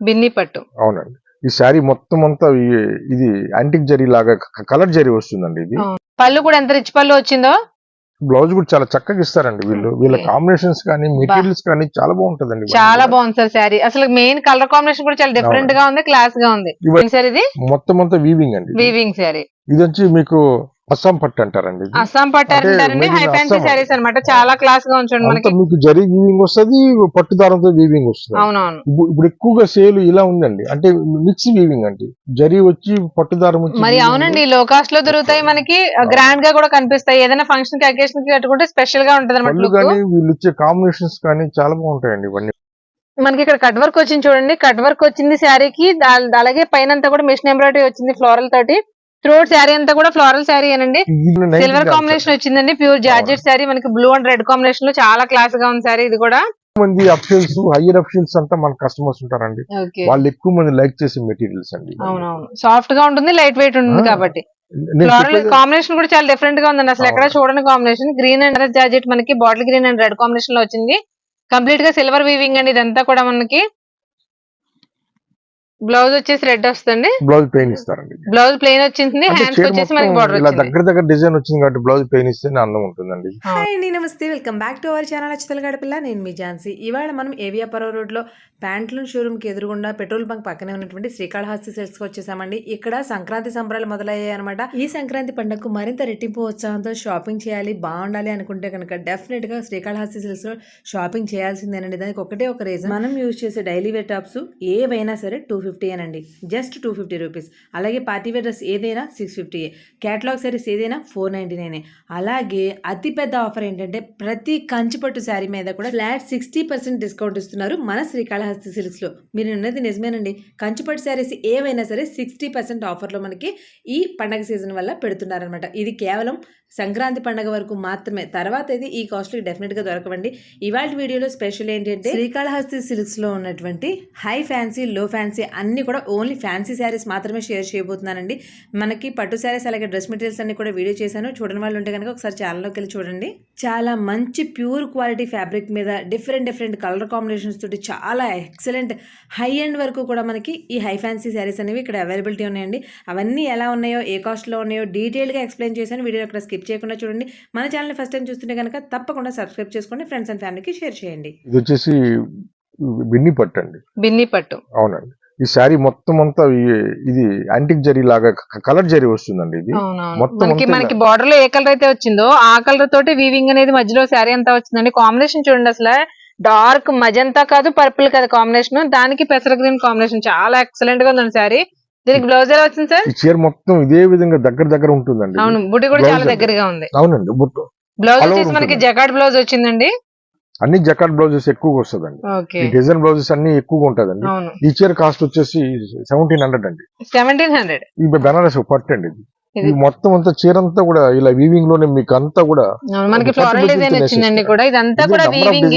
బిన్ని పట్టు. అవునండి. ఈ శారీ మొత్తం అంతా ఇది యాంటిక్ జరీ లాగా కలర్ జరీ వస్తుందండి ఇది. పళ్ళు కూడా ఎంత రిచ్ పళ్ళు వచ్చిందో? బ్లౌజ్ కూడా చాలా చక్కగా ఇస్తారండి వీళ్ళు. వీళ్ళ. కాంబినేషన్స్ కానీ మెటీరియల్స్ కానీ చాలా బాగుంటదండి చాలా. బాగుంది సార్ శారీ. అసలు మెయిన్ కలర్ కాంబినేషన్ కూడా చాలా డిఫరెంట్గా ఉంది క్లాస్గా ఉంది సార్ ఇది? మొత్తం అంతా వీవింగ్ అండి. వీవింగ్ శారీ. ఇది వచ్చి మీకు అస్సాం పట్టు అంటారండి. అస్సాం పట్టు అంటే అంటారండి. High fancy. శారీస్ అన్నమాట. చాలా క్లాస్గా ఉంచండి మనకి. మీకు జరీ వీవింగ్ వస్తుంది పట్టు దారంతో వీవింగ్ వస్తుంది. అవునవును. ఇప్పుడు ఎక్కువగా సేల్ ఇలా ఉందండి. అంటే మిక్స్ వీవింగ్ అండి. జరీ వచ్చి పట్టు దారం వచ్చి మరి. అవునండి లో కాస్ట్లో దొరుకుతాయి మనకి. గ్రాండ్గా కూడా కనిపిస్తాయి. ఏదైనా ఫంక్షన్కి అకేషన్కి కట్టుకుంటే స్పెషల్గా ఉంటది అనమాట కానీ వీళ్ళు ఇచ్చే కాంబినేషన్స్ కానీ చాలా బాగుంటాయండి ఇవన్నీ. మనకి ఇక్కడ కట్ వర్క్ వచ్చింది చూడండి. కట్ వర్క్ వచ్చింది శారీకి అలాగే పైన కూడా మిషన్ ఎంబ్రాయిడరీ వచ్చింది ఫ్లోరల్ తోటి. త్రోట్ శారీ అంతా కూడా ఫ్లోరల్ శారీ 90 సిల్వర్ కాంబినేషన్ వచ్చిందండి. ప్యూర్ జార్జెట్ శారీ మనకి బ్లూ అండ్ రెడ్ కాంబినేషన్లో చాలా క్లాస్గా ఉంది శారీ ఇది కూడా. మంది అఫీషియల్స్ హయ్యర్ అఫీషియల్స్ అంతా మన కస్టమర్స్ ఉంటారండి. వాళ్ళు ఎక్కువ మంది లైక్ చేసే మెటీరియల్స్ అండి. అవునవును. సాఫ్ట్గా ఉంటుంది లైట్ వెయిట్ ఉంటుంది. కాబట్టి. కాంబినేషన్ కూడా చాలా డిఫరెంట్గా ఉందండి. అసలు ఎక్కడ. చూడని కాంబినేషన్ గ్రీన్ అండ్ జార్జెట్ మనకి బాటిల్ గ్రీన్ అండ్ రెడ్ కాంబినేషన్లో వచ్చింది. కంప్లీట్గా సిల్వర్ వీవింగ్ అండి ఇదంతా కూడా మనకి. బ్లౌజ్ వచ్చేసి రెడ్ వస్తుంది బ్లౌజ్ పెయిన్ ఇస్తారండి. బ్లౌజ్ ప్లెయిన్ వచ్చింది హ్యాండ్స్ వచ్చేసి మనకి బార్డర్ ఇలా దగ్గర దగ్గర డిజైన్ వచ్చింది కాబట్టి బ్లౌజ్ పెయిన్ ఇస్తేనే అందం ఉంటుందండి. హాయ్ అండి నమస్తే. Welcome back to our channel అచ్చుతల గడపిల్ల నేను మీ ఝాన్సీ. ఇవాళ మనం ఏవియాపురం రోడ్లో ప్యాంట్లూన్ షోరూమ్కి ఎదురుగుండా పెట్రోల్ బంక్ పక్కనే ఉన్నటువంటి శ్రీకాళహస్తి సెల్స్కి వచ్చేసామండి. ఇక్కడ సంక్రాంతి సంబరాలు మొదలయ్యాయి అనమాట ఈ సంక్రాంతి పండుగకు మరింత రెట్టింపు ఉత్సాహంతో షాపింగ్ చేయాలి బాగుండాలి అనుకుంటే కనుక డెఫినెట్గా శ్రీకాళహస్తి సెల్స్లో షాపింగ్ చేయాల్సిందేనండి. దానికి ఒకటే ఒక రీజన్ మనం యూజ్ చేసే డైలీ వేర్ టాప్స్ ఏవైనా సరే టూ ఫిఫ్టీ అండి జస్ట్ టూ ఫిఫ్టీ రూపీస్. అలాగే పార్టీవేర్ డ్రెస్ ఏదైనా సిక్స్ ఫిఫ్టీ. క్యాటలాగ్ సారీస్ ఏదైనా ఫోర్ నైంటీ నైన్. అలాగే అతిపెద్ద ఆఫర్ ఏంటంటే ప్రతి కంచిపట్టు శారీ మీద కూడా ఫ్లాట్ సిక్స్టీ పర్సెంట్ డిస్కౌంట్ ఇస్తున్నారు మన శ్రీకాళహస్తి సిల్క్స్లో మీరు ఉన్నది నిజమేనండి. కంచిపట్టు శారీస్ ఏవైనా సరే సిక్స్టీ పర్సెంట్ ఆఫర్లో మనకి ఈ పండగ సీజన్ వల్ల పెడుతున్నారనమాట ఇది కేవలం సంక్రాంతి పండగ వరకు మాత్రమే. తర్వాత అయితే ఈ కాస్ట్కి డెఫినెట్గా దొరకవండి. ఇవాళ వీడియోలో స్పెషల్ ఏంటంటే శ్రీకాళహస్తి సిల్క్స్లో ఉన్నటువంటి హై ఫ్యాన్సీ లో ఫ్యాన్సీ అన్ని కూడా ఓన్లీ ఫ్యాన్సీ శారీస్ మాత్రమే షేర్ చేయబోతున్నానండి. మనకి పట్టు శారీస్ అలాగే డ్రెస్ మెటీరియల్స్ అన్ని కూడా వీడియో చేశాను. చూడని వాళ్ళు ఉంటే కనుక ఒకసారి ఛానల్లోకి వెళ్ళి చూడండి. చాలా మంచి ప్యూర్ క్వాలిటీ ఫ్యాబ్రిక్ మీద డిఫరెంట్ డిఫరెంట్ కలర్ కాంబినేషన్స్ తోటి చాలా ఎక్సలెంట్ హై ఎండ్ వరకు కూడా మనకి ఈ హై ఫ్యాన్సీ శారీస్ అనేవి ఇక్కడ అవైలబిలిటీ ఉన్నాయండి. అవన్నీ ఎలా ఉన్నాయో ఏ కాస్ట్లో ఉన్నాయో డీటెయిల్గా ఎక్స్ప్లెయిన్ చేశాను. వీడియో అక్కడ స్కిప్ చేయకుండా చూడండి. మన ఛానల్ ఫస్ట్ టైం చూస్తుంటే కనుక తప్పకుండా సబ్స్క్రైబ్ చేసుకోండి ఫ్రెండ్స్ అండ్ ఫ్యామిలీకి షేర్ చేయండి. ఇది వచ్చేసి బిన్ని పట్టు అండి బిన్ని పట్టు. అవునండి. ఈ శారీ మొత్తం అంతా ఇది యాంటిక్ జరీ లాగా కలర్ జరీ వస్తుందండి ఇది. మొత్తం మనకి బార్డర్లో ఏ కలర్ అయితే వచ్చిందో ఆ కలర్ తోటి వీవింగ్ అనేది మధ్యలో శారీ అంతా వచ్చిందండి కాంబినేషన్ చూడండి అసలు. డార్క్ మజంతా కాదు పర్పుల్ కాదు కాంబినేషన్ దానికి పెసర గ్రీన్ కాంబినేషన్ చాలా ఎక్సలెంట్గా ఉందండి శారీ. దీనికి బ్లౌజ్ ఎలా వచ్చింది సార్? చీర మొత్తం ఇదే విధంగా దగ్గర దగ్గర ఉంటుందండి. అవును బుట్టి కూడా చాలా. దగ్గరగా ఉంది. అవునండి బుట్టు. బ్లౌజ్ వచ్చేసి మనకి. జకాట్ బ్లౌజ్ వచ్చిందండి. అన్ని జకాట్ బ్లౌజెస్ ఎక్కువగా వస్తుందండి. ఈ డిజైన్ బ్లౌజెస్ అన్ని ఎక్కువగా ఉంటదండి. ఈ చీర కాస్ట్ వచ్చేసి సెవెంటీన్ హండ్రెడ్ అండి. సెవెంటీన్ హండ్రెడ్ ఈ బెనారస్ పట్టు అండి ఇది ఇది. మొత్తం అంతా చీర అంతా కూడా ఇలా వీవింగ్లోనే మీకు అంతా కూడా మనకి ఫ్లోరల్ డిజైన్ వచ్చిందండి. కూడా ఇదంతా ఇదే కూడా వీవింగ్.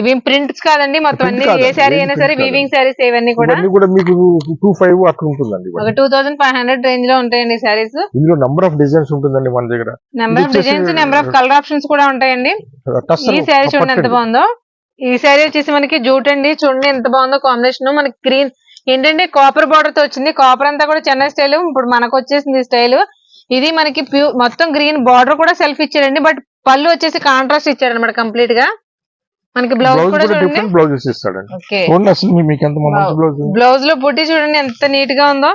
ఇవి ప్రింట్స్ కాదండి మొత్తం అన్ని ఏ ఏం అయినా సరే. వీవింగ్ శారీస్ ఇవన్నీ కూడా కూడా మీకు టూ ఫైవ్ అట్లా ఉంటుందండి ఒక. టూ థౌసండ్ ఫైవ్ హండ్రెడ్ రేంజ్లో ఉంటాయండి శారీస్ ఇందులో నంబర్ ఆఫ్ డిజైన్స్ ఉంటుందండి మన దగ్గర number of designs number of colour options కూడా ఉంటాయండి ఈ శారీ చూడండి ఎంత. బాగుందో ఈ శారీ వచ్చేసి మనకి జూట్ అండి చూడండి ఎంత బాగుందో కాంబినేషన్ మనకి గ్రీన్ ఏంటంటే కాపర్ బార్డర్తో వచ్చింది. కాపర్ అంతా కూడా చెన్నై స్టైల్ ఇప్పుడు మనకు వచ్చేసింది స్టైల్ ఇది మనకి ప్యూ మొత్తం గ్రీన్ బార్డర్ కూడా సెల్ఫ్ ఇచ్చారండి. బట్ పళ్ళు వచ్చేసి కాంట్రాస్ట్ ఇచ్చారు అనమాట కంప్లీట్గా. మనకి బ్లౌజ్ బ్లౌజ్ కూడా చూడండి. బ్లౌజెస్ ఇస్తాడండి. బ్లౌజ్లో బుట్టి చూడండి ఎంత నీట్గా ఉందో.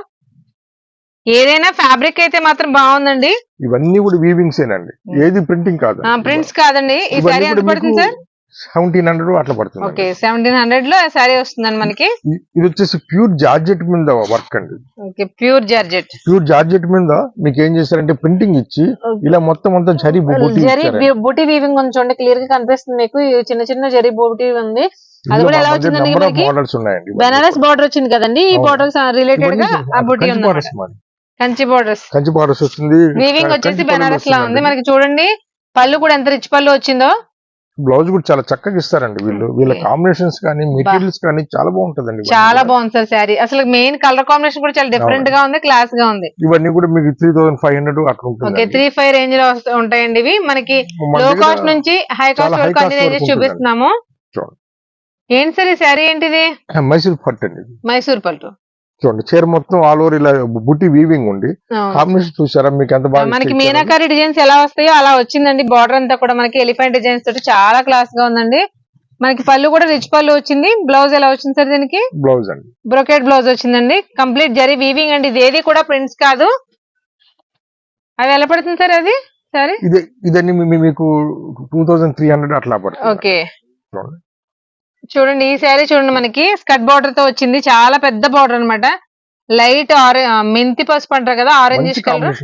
ఏదైనా ఫ్యాబ్రిక్ అయితే మాత్రం బాగుందండి. ఇవన్నీ కూడా వీవింగ్స్ ఏనండి. ఏది ప్రింటింగ్ కాదు. ప్రింట్స్ కాదండి. ఈ శారీ ఎంత పడుతుంది సార్? సెవెంటీన్ హండ్రెడ్ అట్లా పడుతుంది. ఓకే సెవెంటీన్ హండ్రెడ్లో శారీ వస్తుందండి మనకి? ఇది వచ్చేసి ప్యూర్ జార్జెట్ మీద వర్క్ అండి. Okay pure georgette. Pure georgette మీద మీకు ఏం చేశారంటే ప్రింటింగ్ ఇచ్చి ఇలా మొత్తం అంతా జరీ జరీ. బూటీ వీవింగ్ చూడండి క్లియర్గా కనిపిస్తుంది మీకు. చిన్న చిన్న జరీ బూటీ ఉంది. అది కూడా ఎలా వచ్చిందండి మనకి? బెనారస్. బార్డర్ వచ్చింది కదండి ఈ అవును. బార్డర్స్ రిలేటెడ్గా ఆ బూటీ కంచి ఉంది borders. Kanchi borders Kanchi borders వస్తుంది వీవింగ్ వచ్చేసి కంచి బెనారస్ లా ఉంది. మనకి చూడండి పళ్ళు కూడా ఎంత రిచ్ పళ్ళు వచ్చిందో. బ్లౌజ్ కూడా చాలా చక్కగా ఇస్తారండి వీళ్ళు. వీళ్ళ. కాంబినేషన్స్ కానీ మెటీరియల్స్ కానీ చాలా బాగుంటదండి చాలా. బాగుంది సార్ శారీ. అసలు మెయిన్ కలర్ కాంబినేషన్ కూడా చాలా డిఫరెంట్గా ఉంది క్లాస్గా ఉంది. ఇవన్నీ కూడా మీకు త్రీ థౌసండ్ ఫైవ్ హండ్రెడ్ అట్లా ఉంటుంది త్రీ ఫైవ్ రేంజ్లో ఉంటాయండి ఇవి. మనకి మన లో కాస్ట్ నుంచి హై కాస్ట్ వరకు అన్ని రేంజెస్ చూపిస్తున్నాము. ఏంటి సార్ ఈ శారీ ఏంటిది? మైసూర్ పట్టు అండి. మైసూర్ పట్టు. చూడండి చీర మొత్తం ఆల్ ఓవర్ ఇలా బుట్టి వీవింగ్ ఉంది. కాంబినేషన్ చూసారా? మీకు ఎంత బాగా మనకి? మీనాకారి డిజైన్స్ ఎలా వస్తాయో అలా వచ్చిందండి. బార్డర్ అంతా కూడా మనకి ఎలిఫెంట్ డిజైన్స్ తోటి చాలా క్లాస్గా ఉందండి. మనకి పళ్ళు కూడా రిచ్ పళ్ళు వచ్చింది. బ్లౌజ్ ఎలా వచ్చింది సార్ దీనికి? బ్లౌజ్ అండి. బ్రొకెట్ బ్లౌజ్ వచ్చిందండి. కంప్లీట్ జరీ వీవింగ్ అండి. ఇది ఏది కూడా ప్రింట్స్ కాదు. అది ఎలా పడుతుంది సార్ అది? సరే ఇది ఇదన్నీ మీ- మీకు టూ థౌసండ్ త్రీ హండ్రెడ్ అట్లా పడుతుంది. ఓకే చూడండి. ఈ శారీ చూడండి మనకి. స్కట్ బార్డర్తో వచ్చింది. చాలా పెద్ద బార్డర్ అన్నమాట. లైట్ ఆరె మెంతి పసుపు అంటారు కదా ఆరెంజ్ కలర్.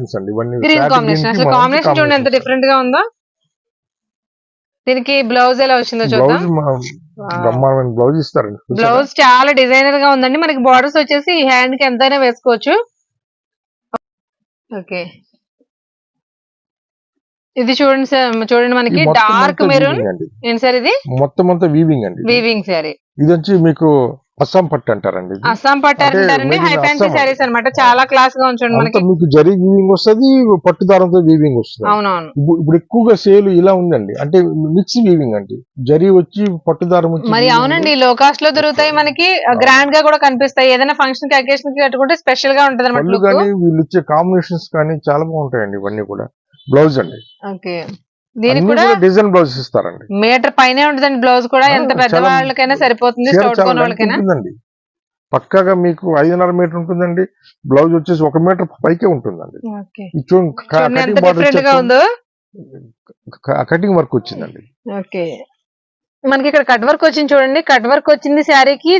గ్రీన్ కాంబినేషన్ అసలు కాంబినేషన్ చూడండి ఎంత. డిఫరెంట్గా ఉందో. దీనికి బ్లౌజ్ ఎలా వచ్చిందో చూద్దాం. బ్లౌజ్ ఇస్తారండి? బ్లౌజ్ చాలా డిజైనర్గా ఉందండి. మనకి బార్డర్స్ వచ్చేసి ఈ హ్యాండ్కి ఎంతైనా వేసుకోవచ్చు. ఓకే. ఇది చూడండి సార్ చూడండి మనకి డార్క్ మెరూన్ ఏంటి సార్ ఇది? మొత్తం అంతా వీవింగ్ అండి. వీవింగ్ శారీ ఇది వచ్చి మీకు అస్సాం పట్టు అంటారండి. Assam made in high fancy. Saris అన్నమాట. చాలా క్లాస్గా ఉంచండి మనకి. మీకు జరీ వీవింగ్ వస్తుంది పట్టు దారంతో వీవింగ్ వస్తుంది. అవునవును. ఇప్పుడు ఎక్కువగా సేల్ ఇలా ఉందండి. అంటే మిక్స్ వీవింగ్ అండి. జరీ వచ్చి పట్టు దారం వచ్చి మరి. అవునండి లో కాస్ట్లో దొరుకుతాయి మనకి. గ్రాండ్గా కూడా కనిపిస్తాయి. ఏదైనా ఫంక్షన్కి అకేషన్కి కట్టుకుంటే స్పెషల్గా ఉంటది అనమాట వీళ్ళు ఇచ్చే కాంబినేషన్స్ కానీ చాలా బాగుంటాయండి ఇవన్నీ కూడా. బ్లౌజ్ అండి. దీనికి కూడా డిజైన్ బ్లౌజ్ ఇస్తారండి. మీటర్ పైనే ఉంటుందండి బ్లౌజ్ కూడా. ఎంత పెద్ద వాళ్ళకైనా సరిపోతుంది ఉంటుందండి. పక్కాగా మీకు ఐదున్నర మీటర్ ఉంటుందండి. బ్లౌజ్ వచ్చేసి ఒక మీటర్ పైకే ఉంటుందండి. కటింగ్ వర్క్ వచ్చిందండి. ఓకే. మనకి ఇక్కడ కట్ వర్క్ వచ్చింది చూడండి. కట్ వర్క్ వచ్చింది శారీకి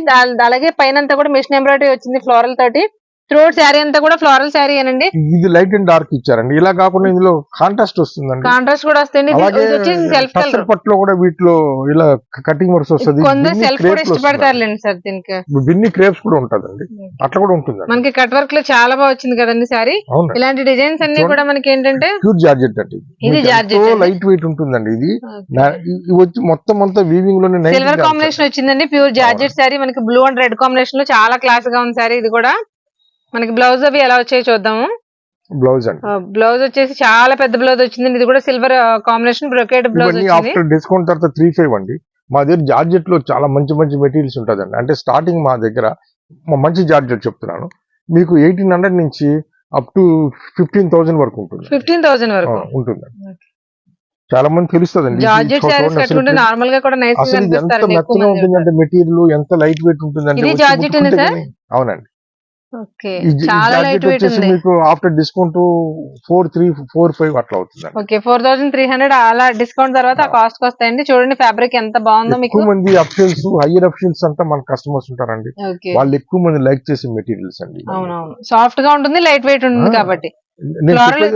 అలాగే పైన అంతా కూడా మిషన్ ఎంబ్రాయిడరీ వచ్చింది ఫ్లోరల్ తోటి. త్రోట్ శారీ అంతా కూడా ఫ్లోరల్ శారీ అనండి ఇది లైట్ అండ్ డార్క్ ఇచ్చారండి. ఇలా కాకుండా ఇందులో కాంట్రాస్ట్ వస్తుందండి. కాంట్రాస్ట్ కూడా వస్తుంది. సెల్ఫ్ కలర్ పట్టులో కూడా వీటిలో ఇలా కటింగ్ వర్క్స్ వస్తుంది. కొందరు సెల్ఫ్ కూడా. ఇష్టపడతారులేండి సార్ దీనికి. బిన్ని క్రేప్స్ కూడా ఉంటదండి. అట్లా కూడా ఉంటుందండి. మనకి కట్ వర్క్లో చాలా బాగా వచ్చింది కదండి శారీ అవునండి. ఇలాంటి డిజైన్స్ అన్ని. కూడా మనకి ఏంటంటే ప్యూర్ జార్జెట్ అండి ఇది. జార్జెట్ అండి. లైట్ వెయిట్ ఉంటుందండి ఇది. వచ్చి మొత్తం అంతా వీవింగ్లోనే నైన్ సిల్వర్ కాంబినేషన్ వచ్చిందండి. ప్యూర్ జార్జెట్ శారీ మనకి బ్లూ అండ్ రెడ్ కాంబినేషన్లో చాలా క్లాస్గా ఉంది శారీ ఇది కూడా. మనకి బ్లౌజ్ అవి ఎలా వచ్చాయి చూద్దాము. బ్లౌజ్ అండి. బ్లౌజ్ వచ్చేసి చాలా పెద్ద బ్లౌజ్ వచ్చింది. ఇది కూడా silver combination brocade blouse after discount తర్వాత త్రీ ఫైవ్ అండి. మా దగ్గర జార్జెట్లో చాలా మంచి మంచి మెటీరియల్స్ ఉంటుందండి. అంటే స్టార్టింగ్ మా దగ్గర మంచి జార్జెట్ చెప్తున్నాను. మీకు ఎయిటీన్ హండ్రెడ్ నుంచి అప్ టు ఫిఫ్టీన్ థౌసండ్ వరకు ఉంటుంది. ఫిఫ్టీన్ థౌసండ్ వరకు. ఉంటుందండి చాలా మంది అసలు ఎంత మెత్తగా మంది ఉంటుందంటే మెటీరియల్ ఎంత లైట్ వెయిట్ ఉంటుందంటే కానీ- అవునండి. మీకు after discount four three four five అట్లా అవుతుందండి. Okay four thousand three hundred అలా డిస్కౌంట్ తర్వాత ఆ. కాస్ట్ వస్తాయండి. చూడండి ఫ్యాబ్రిక్ ఎంత బాగుందో మీకు. ఎక్కువ మంది అఫిషియల్స్ హైయర్ అఫిషియల్స్ అంతా మన కస్టమర్స్ ఉంటారండి. వాళ్ళు ఎక్కువ మంది లైక్ చేసే మెటీరియల్స్ అండి. అవునవును. సాఫ్ట్గా ఉంటుంది లైట్ వెయిట్ ఉంటుంది కాబట్టి.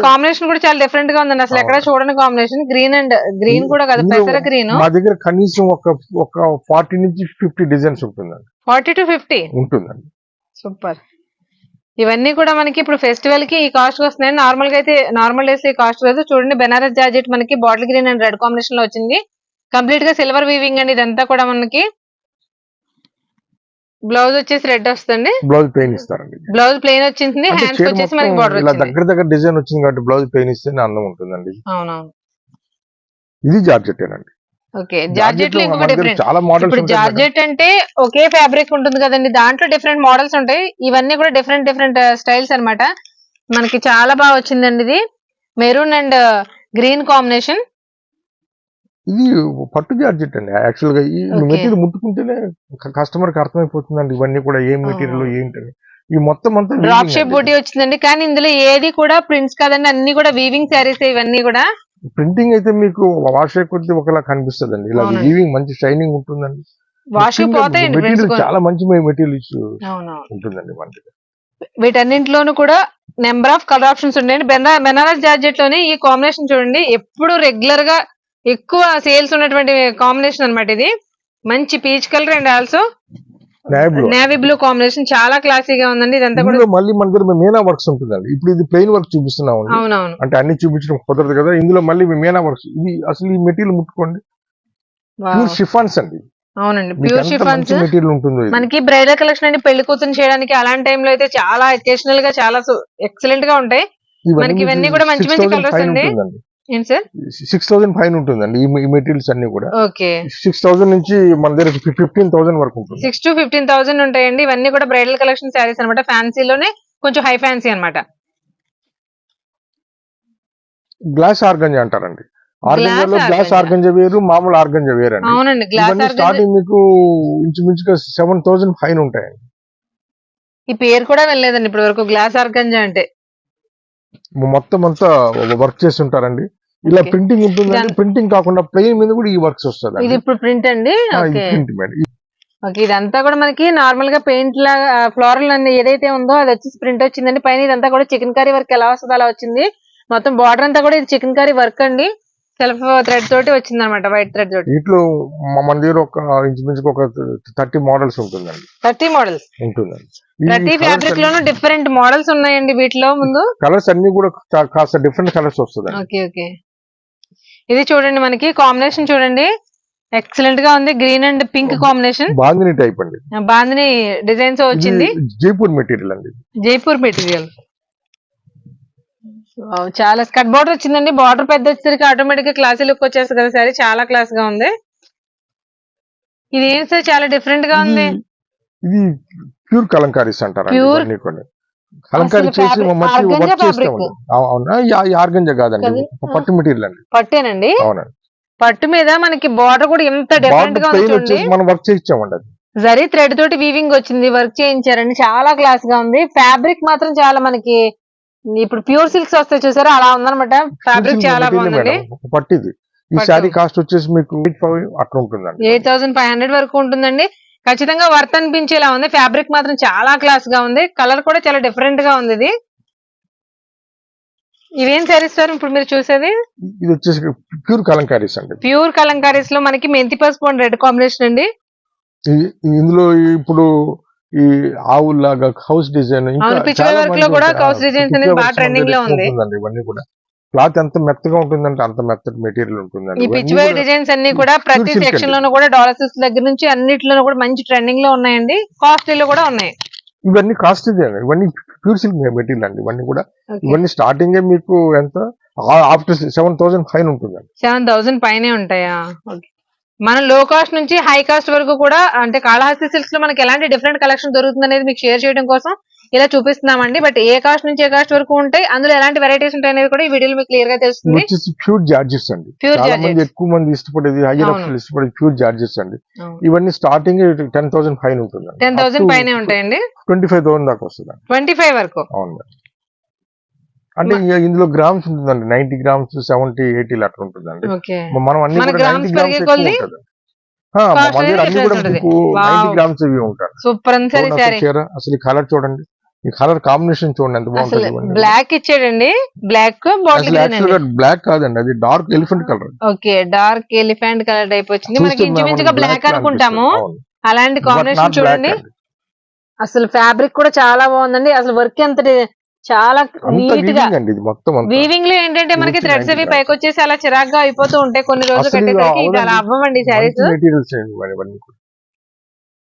కాంబినేషన్ కూడా చాలా డిఫరెంట్గా ఉందండి. అసలు ఎక్కడ. చూడని కాంబినేషన్ గ్రీన్ అండ్ గ్రీన్ కూడా కాదు పెసర గ్రీన్ మా దగ్గర కనీసం ఒక ఒక ఫార్టీ నుంచి ఫిఫ్టీ డిజైన్స్ ఉంటుందండి. ఫార్టీ టు ఫిఫ్టీ ఉంటుందండి. సూపర్ ఇవన్నీ కూడా మనకి ఇప్పుడు ఫెస్టివల్కి ఈ కాస్ట్ వస్తున్నాయి. నార్మల్గా అయితే నార్మల్ డేస్ ఈ కాస్ట్ లేదు చూడండి బెనారస్ జార్జెట్ మనకి బాటిల్ గ్రీన్ అండ్ రెడ్ కాంబినేషన్లో వచ్చింది. కంప్లీట్గా సిల్వర్ వీవింగ్ అండి ఇదంతా కూడా మనకి. బ్లౌజ్ వచ్చేసి రెడ్ వస్తుంది. బ్లౌజ్ పెయిన్ ఇస్తారండి. బ్లౌజ్ ప్లెయిన్ వచ్చింది. హ్యాండ్స్ వచ్చేసి మనకి బార్డర్ ఇలా దగ్గర దగ్గర డిజైన్ వచ్చింది కాబట్టి బ్లౌజ్ పెయిన్ ఇస్తేనే అందం ఉంటుందండి. అవునవును. ఇది జార్జెట్ అండి ఓకే. జార్జెట్లో ఇంకొక డిఫరెంట్ చాలా మోడల్స్ ఇప్పుడు జార్జెట్ అంటే ఒకే ఫ్యాబ్రిక్ ఉంటుంది కదండి. దాంట్లో డిఫరెంట్ మోడల్స్ ఉంటాయి. ఇవన్నీ కూడా డిఫరెంట్ డిఫరెంట్ స్టైల్స్ అన్నమాట. మనకి చాలా బాగా వచ్చిందండి ఇది. మెరూన్ అండ్ గ్రీన్ కాంబినేషన్ ఇది పట్టు జార్జెట్ అండి. యాక్చువల్గా ఈ. మెటీరియల్ ముట్టుకుంటేనే కస్టమర్కి అర్థమైపోతుందండి ఇవన్నీ కూడా ఏం మెటీరియల్. ఏంటని ఈ మొత్తం అంతా డ్రాప్ షేప్. బూటీ వచ్చిందండి. కానీ ఇందులో ఏది కూడా ప్రింట్స్ కాదండి. అన్ని కూడా వీవింగ్ శారీస్ ఇవన్నీ కూడా. ప్రింటింగ్ అయితే మీకు వాష్ కొద్ది ఒకలా కనిపిస్తుందండి. ఇలా అవునండి. వీవింగ్ మంచి షైనింగ్ ఉంటుందండి. మెటీరియల్ చాలా మంచి మెటీరియల్స్ ఉంటుందండి మనకి వీటన్నింటిలోనూ కూడా నెంబర్ ఆఫ్ కలర్ ఆప్షన్స్ ఉన్నాయండి. బెనా బెనారస్ జార్జెట్లోని ఈ కాంబినేషన్ చూడండి. ఎప్పుడు రెగ్యులర్గా ఎక్కువ సేల్స్ ఉన్నటువంటి కాంబినేషన్ అన్నమాట ఇది. మంచి peach colour and also. Navy blue combination చాలా క్లాసీగా ఉందండి. ఇదంతా కూడా మళ్ళీ మన దగ్గర మీనా వర్క్స్ ఉంటుందండి ఇప్పుడు ఇది ప్లెయిన్ వర్క్ చూపిస్తున్నాం అవునవును. అంటే అన్ని చూపించడం కుదరదు కదా. ఇందులో మళ్ళీ మీనా వర్క్స్ ఇది అసలు ఈ మెటీరియల్ ముట్టుకోండి. షిఫాన్స్ అండి. అవునండి. Pure chiffons. మనకి బ్రైడల్ కలెక్షన్ అండి. పెళ్ళి కూతురు చేయడానికి అలాంటి టైంలో అయితే చాలా ఎకేషనల్గా చాలా ఎక్సలెంట్గా ఉంటాయి. మనకి ఇవన్నీ కూడా మంచి మంచి 6,000 colours పైన అండి. ఉంటుందండి ఏంటి సార్ సిక్స్ థౌసండ్ ఉంటుందండి ఈ మెటీరియల్స్ అన్ని కూడా. ఓకే. సిక్స్ థౌసండ్ నుంచి మన దగ్గర ఫిఫ్టీన్ థౌసండ్ వరకు ఉంటుంది. సిక్స్ టు ఫిఫ్టీన్ థౌసండ్ ఉంటాయండి ఇవన్నీ కూడా బ్రైడల్ కలెక్షన్ శారీస్ అనమాట ఫ్యాన్సీలోనే కొంచెం హై ఫ్యాన్సీ అన్నమాట. గ్లాస్ ఆర్గంజా అంటారండి. ఆర్గంజాలో గ్లాస్. ఆర్గంజా. వేరు మామూలు ఆర్గంజా వేరు అండి అవునండి గ్లాస్ ఇవన్నీ స్టార్టింగ్ మీకు ఇంచుమించుగా సెవెన్ థౌసండ్ ఫైన్ ఉంటాయండి. ఈ పేరు కూడా వెళ్ళలేదండి ఇప్పటి వరకు గ్లాస్ ఆర్గంజా అంటే. మొత్తం అంతా వర్క్ చేసి ఉంటారండి ఇలా. ప్రింటింగ్ ఇదంతా- ప్రింటింగ్ కాకుండా ప్లెయిన్ మీద కూడా ఈ వర్క్స్ వస్తుంది ఇది ఇప్పుడు ప్రింట్ అండి? Okay print madam. ఓకే ఇదంతా కూడా మనకి నార్మల్గా పెయింట్ లాగా ఫ్లోరల్ అన్ని ఏదైతే ఉందో అది వచ్చి ప్రింట్ వచ్చిందండి. పైన ఇదంతా కూడా చికెన్ కర్రీ వర్క్ ఎలా వస్తుందో అలా వచ్చింది. మొత్తం బార్డర్ అంతా కూడా ఇది చికెన్ కర్రీ వర్క్ అండి. సెల్ఫ్ థ్రెడ్ తోటి వచ్చింది అనమాట వైట్ థ్రెడ్ తోటి. వీటిలో మ- మన దగ్గర ఒక ఇంచుమించుగా ఒక థర్టీ మోడల్స్ ఉంటుందండి. థర్టీ మోడల్స్ ఉంటుందండి. ప్రతి ఫ్యాబ్రిక్ లోనూ డిఫరెంట్ మోడల్స్ ఉన్నాయండి వీటిలో ముందు. కలర్స్ అన్ని కూడా కాస్త డిఫరెంట్ కలర్స్ వస్తుందండి. ఓకే ఓకే ఇది చూడండి మనకి కాంబినేషన్ చూడండి. ఎక్సలెంట్గా ఉంది. Green and pink combination bandhani type అండి. బాందిని డిజైన్స్ వచ్చింది. జైపూర్ మెటీరియల్ అండి. జైపూర్ మెటీరియల్ చాలా స్కట్ బార్డర్ వచ్చిందండి. బార్డర్ పెద్ద వచ్చేసరికి ఆటోమేటిక్గా క్లాసీ లుక్ వచ్చేస్తుంది కదా సారీ. చాలా క్లాస్గా ఉంది. ఇది ఏం సార్? చాలా డిఫరెంట్గా ఉంది. ఇది- ప్యూర్ కలంకారీస్ అంటారు Pure? కలంకారీ చేసి వర్క్ అవునా? ఆర్గంజా కాదండి. కాదు. పట్టు మెటీరియల్ అండి. పట్టేనండి? అవునండి. పట్టు మీద మనకి బార్డర్ కూడా ఎంత డిఫరెంట్గా మనం వర్క్ చేయించామండి అది. జరీ థ్రెడ్ తోటి వీవింగ్ వచ్చింది వర్క్ చేయించారండి. చాలా క్లాస్గా ఉంది. ఫ్యాబ్రిక్ మాత్రం చాలా మనకి ఇప్పుడు ప్యూర్ సిల్క్స్ వస్తాయి చూసారా? అలా ఉందన్నమాట. ఫ్యాబ్రిక్ చాలా. ఒక పట్టిది. ఈ. శారీ కాస్ట్ వచ్చేసి మీకు ఎయిట్ ఫైవ్ అట్లా ఉంటుందండి. ఎయిట్ థౌసండ్ ఫైవ్ హండ్రెడ్ వరకు ఉంటుందండి. ఖచ్చితంగా వర్త్ అనిపించేలా ఉంది. ఫ్యాబ్రిక్ మాత్రం చాలా క్లాస్గా ఉంది. కలర్ కూడా చాలా డిఫరెంట్గా ఉంది ఇది. ఇవేం సారీస్ సార్ ఇప్పుడు మీరు చూసేది? ఇది వచ్చేసి ప్యూర్ కలంకారీస్ అండి. ప్యూర్ కలంకారీస్లో మనకి మెంతి పసుపు రెడ్ కాంబినేషన్ అండి. ఇందులో ఇప్పుడు ఈ ఆవుల్లాగా హౌస్ డిజైన్ work లో కూడా house designs అనేది బాగా trending లో ఉంది. ఇవన్నీ కూడా. క్లాత్ ఎంత మెత్తగా ఉంటుందంటే అంత మెత్తటి మెటీరియల్ ఉంటుందండి. ఈ ఇవన్నీ పిచ్ వై కూడా డిజైన్స్ అన్ని కూడా ప్రతి సెక్షన్. లోనూ కూడా డాలర్స్ దగ్గర నుంచి అన్నిట్లోనూ కూడా మంచి ట్రెండింగ్లో ఉన్నాయండి. కాస్ట్లీలో కూడా ఉన్నాయి. ఇవన్నీ కాస్ట్ అండి. ఇవన్నీ ప్యూర్ సిల్క్ మెటీరియల్ అండి. ఇవన్నీ కూడా ఇవన్నీ స్టార్టింగ్ మీకు ఎంత? ఆఫ్టర్ సెవెన్ థౌసండ్ ఫైన్ ఉంటుందండి. సెవెన్ థౌసండ్ పైనే ఉంటాయా? మన లో కాస్ట్ నుంచి హై కాస్ట్ వరకు కూడా అంటే కాళహస్తి సిల్క్స్లో మనకి ఎలాంటి డిఫరెంట్ కలెక్షన్ దొరుకుతుంది అనేది మీకు షేర్ చేయడం కోసం ఇలా చూపిస్తున్నామండి. బట్ ఏ కాస్ట్ నుంచి ఏ కాస్ట్ వరకు ఉంటాయి అందులో ఎలాంటి వెరైటీస్ ఉంటాయి అనేది కూడా ఈ వీడియోలో మీకు క్లియర్గా తెలుస్తుంది. ప్యూర్ జార్జెస్ అండి. చాలా మంది. ఎక్కువ మంది ఇష్టపడేది హైయర్ అవును. ఇష్టపడేది ప్యూర్ జార్జెస్ అండి. ఇవన్నీ స్టార్టింగ్ టెన్ థౌసండ్ ఫైన్ ఉంటుందండి. టెన్ థౌసండ్ పైనే ఉంటాయండి? ట్వంటీ ఫైవ్ థౌసండ్ దాకా వస్తుంది ట్వంటీ ఫైవ్ వరకు. అవును. అంటే ఇందులో గ్రామ్స్ ఉంటుందండి. నైన్టీ గ్రామ్స్ సెవెంటీ ఎయిటీ అట్లా ఉంటుందండి. మనం అన్ని నైన్టీ గ్రామ్స్ ఉంటుంది అన్ని కూడా మీకు ఉంటుంది. నైన్టీ. గ్రామ్స్ ఇవి ఉంటాయి. సూపర్ అసలు కలర్ చూడండి. ఈ కలర్ కాంబినేషన్ చూడండి ఎంత అసలు బాగుంటుంది. బ్లాక్ ఇచ్చాడండి. బ్లాక్ బ్లాక్ కాదండి అది dark elephant colour okay dark elephant colour type వచ్చింది. మనకి ఇంచుమించుగా బ్లాక్ అనుకుంటాము. అలాంటి కాంబినేషన్ చూడండి. అసలు ఫ్యాబ్రిక్ కూడా చాలా బాగుందండి. అసలు వర్క్ ఎంత చాలా నీట్గా. వీవింగ్లో ఏంటంటే మనకి థ్రెడ్స్ అవి 90 పైకి వచ్చేసి అలా చిరాగ్గా అయిపోతూ ఉంటాయి కొన్ని రోజులు కట్టేసరికి. అలా. అవ్వమండి శారీస్